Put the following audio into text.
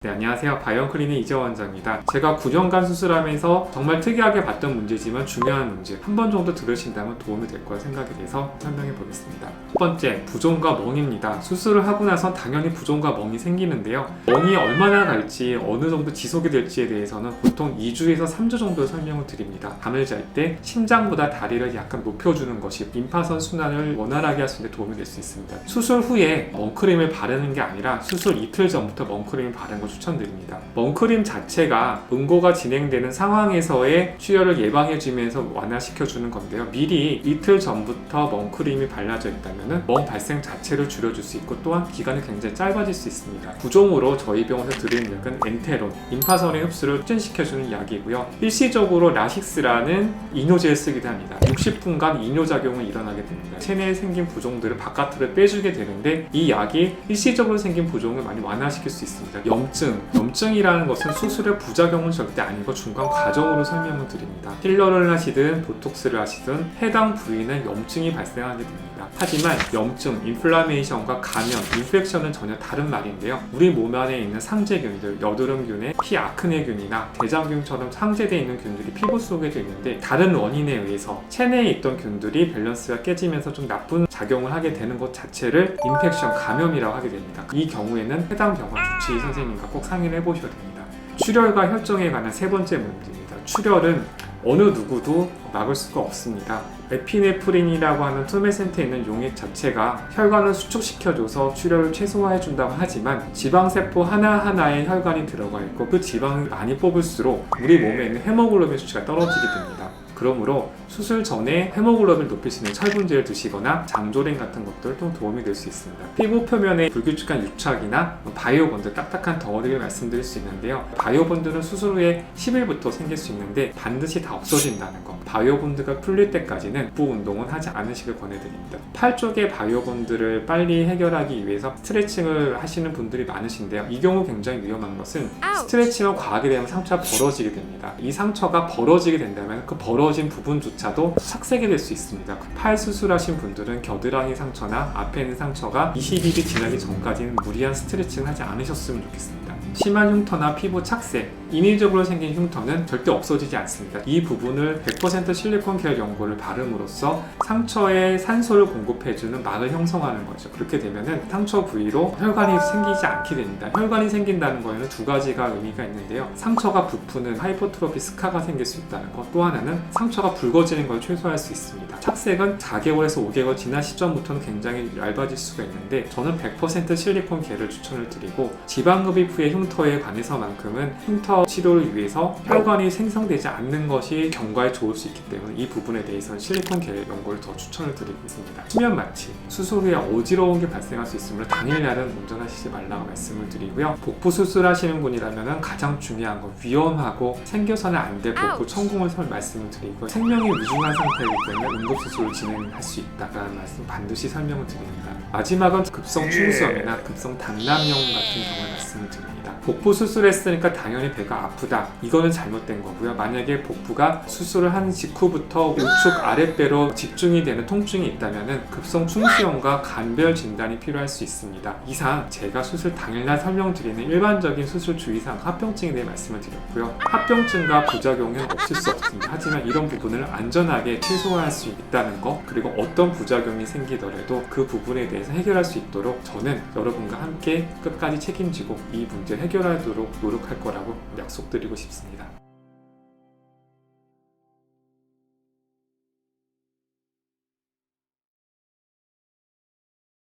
네, 안녕하세요. 바이오클리닉 이재원 원장입니다. 제가 9년간 수술하면서 정말 특이하게 봤던 문제지만 중요한 문제 한 번 정도 들으신다면 도움이 될 거라 생각이 돼서 설명해 보겠습니다. 첫 번째, 부종과 멍입니다. 수술을 하고 나선 당연히 부종과 멍이 생기는데요. 멍이 얼마나 갈지 어느 정도 지속이 될지에 대해서는 보통 2주에서 3주 정도 설명을 드립니다. 잠을 잘 때 심장보다 다리를 약간 높여주는 것이 임파선 순환을 원활하게 할 수 있는 데 도움이 될 수 있습니다. 수술 후에 멍크림을 바르는 게 아니라 수술 이틀 전부터 멍크림을 바르는 걸 추천드립니다. 멍크림 자체가 응고가 진행되는 상황에서의 출혈을 예방해주면서 완화시켜주는 건데요. 미리 이틀 전부터 멍크림이 발라져 있다면 멍 발생 자체를 줄여줄 수 있고 또한 기간이 굉장히 짧아질 수 있습니다. 부종으로 저희 병원에서 드리는 약은 엔테론, 임파선의 흡수를 촉진시켜주는 약이고요. 일시적으로 라식스라는 이뇨제를 쓰기도 합니다. 60분간 이뇨작용이 일어나게 됩니다. 체내에 생긴 부종들을 바깥으로 빼주게 되는데 이 약이 일시적으로 생긴 부종을 많이 완화시킬 수 있습니다. 염증, 염증이라는 것은 수술의 부작용은 절대 아니고 중간 과정으로 설명을 드립니다. 필러를 하시든 보톡스를 하시든 해당 부위는 염증이 발생하게 됩니다. 하지만 염증, 인플라메이션과 감염, 인펙션은 전혀 다른 말인데요. 우리 몸 안에 있는 상재균들, 여드름균의 피아크네균이나 대장균처럼 상재되어 있는 균들이 피부 속에도 있는데 다른 원인에 의해서 체내에 있던 균들이 밸런스가 깨지면서 좀 나쁜 작용을 하게 되는 것 자체를 인펙션, 감염이라고 하게 됩니다. 이 경우에는 해당 병원 주치의 선생님과 꼭 상의를 해보셔야 됩니다. 출혈과 혈정에 관한 세 번째 문제입니다. 출혈은 어느 누구도 막을 수가 없습니다. 에피네프린이라고 하는 투메센트에 있는 용액 자체가 혈관을 수축시켜줘서 출혈을 최소화해준다고 하지만 지방세포 하나하나에 혈관이 들어가 있고 그 지방을 많이 뽑을수록 우리 몸에 있는 헤모글로빈 수치가 떨어지게 됩니다. 그러므로 수술 전에 헤모글로빈을 높일 수 있는 철분제를 드시거나 장조림 같은 것들도 도움이 될 수 있습니다. 피부 표면에 불규칙한 유착이나 바이오본드, 딱딱한 덩어리를 말씀드릴 수 있는데요. 바이오본드는 수술 후에 10일부터 생길 수 있는데 반드시 다 없어진다는 거. 바이오본드가 풀릴 때까지는 부 운동은 하지 않으시길 권해드립니다. 팔 쪽의 바이오본드를 빨리 해결하기 위해서 스트레칭을 하시는 분들이 많으신데요. 이 경우 굉장히 위험한 것은 스트레칭을 과하게 되면 상처가 벌어지게 됩니다. 이 상처가 벌어지게 된다면 그 벌어진 부분조차도 착색이 될 수 있습니다. 그팔 수술하신 분들은 겨드랑이 상처나 앞에 있는 상처가 20일이 지나기 전까지는 무리한 스트레칭을 하지 않으셨으면 좋겠습니다. 심한 흉터나 피부 착색, 인위적으로 생긴 흉터는 절대 없어지지 않습니다. 이 부분을 100% 실리콘 계열 연고를 바름으로써 상처에 산소를 공급해주는 막을 형성하는 거죠. 그렇게 되면은 상처 부위로 혈관이 생기지 않게 됩니다. 혈관이 생긴다는 거에는 두 가지가 의미가 있는데요. 상처가 부푸는 하이퍼트로피 스카가 생길 수 있다는 것, 또 하나는 상처가 붉어지는 걸 최소화할 수 있습니다. 착색은 4개월에서 5개월 지난 시점부터는 굉장히 얇아질 수가 있는데 저는 100% 실리콘 계를 추천을 드리고 지방흡입 후의 흉터에 관해서만큼은 흉터 치료를 위해서 혈관이 생성되지 않는 것이 경과에 좋을 수 있기 때문에 이 부분에 대해서는 실리콘 계열 연고를 더 추천을 드리고 있습니다. 수면 마취, 수술 후에 어지러운 게 발생할 수 있으므로 당일날은 운전하시지 말라고 말씀을 드리고요. 복부 수술하시는 분이라면 가장 중요한 건 위험하고 생겨서는 안 될 복부 천궁을 설 말씀을 드리고 생명이 위중한 상태이기 때문에 응급수술을 진행할 수 있다라는 말씀 반드시 설명을 드립니다. 마지막은 급성 충수염이나 급성 당남염 같은 경우에 말씀을 드립니다. 복부 수술했으니까 당연히 배가 아프다. 이거는 잘못된 거고요. 만약에 복부가 수술을 한 직후부터 우측 아랫배로 집중이 되는 통증이 있다면 급성 충수염과 간별 진단이 필요할 수 있습니다. 이상 제가 수술 당일날 설명드리는 일반적인 수술 주의사항 합병증에 대해 말씀을 드렸고요. 합병증과 부작용은 없을 수 없습니다. 하지만 이런 부분을 안전하게 최소화할 수 있다는 거 그리고 어떤 부작용이 생기더라도 그 부분에 대해서 해결할 수 있도록 저는 여러분과 함께 끝까지 책임지고 이 문제를 해결하도록 노력할 거라고 약속드리고 싶습니다.